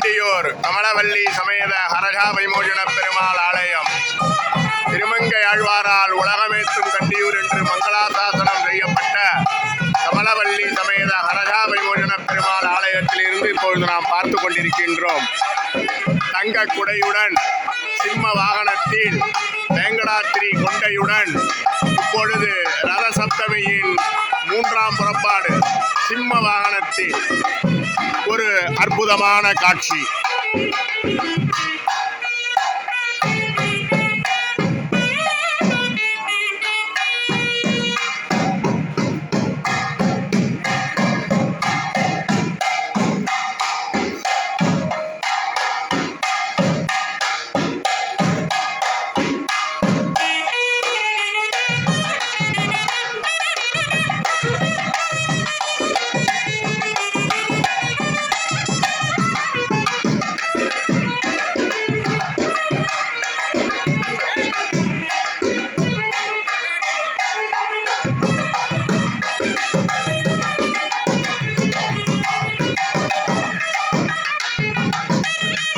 திருவாரூர் கமலவல்லி சமேத ஹரஜா வைமோஜன பெருமாள் ஆலயம். திருமங்கை ஆழ்வாரால் உலகமேத்தும் கண்டியூர் என்று மங்களாசாசனம் செய்யப்பட்ட கமலவல்லி சமேத ஹரஜா வைமோஜன பெருமாள் ஆலயத்திலிருந்து இப்பொழுது நாம் பார்த்து கொண்டிருக்கின்றோம். தங்க குடையுடன் சிம்ம வாகனத்தில் வேங்கடாத்திரி கொண்டையுடன் இப்பொழுது ரத சப்தமியின் மூன்றாம் புறப்பாடு சிம்ம வாகனத்தில். அற்புதமான காட்சி. Oh,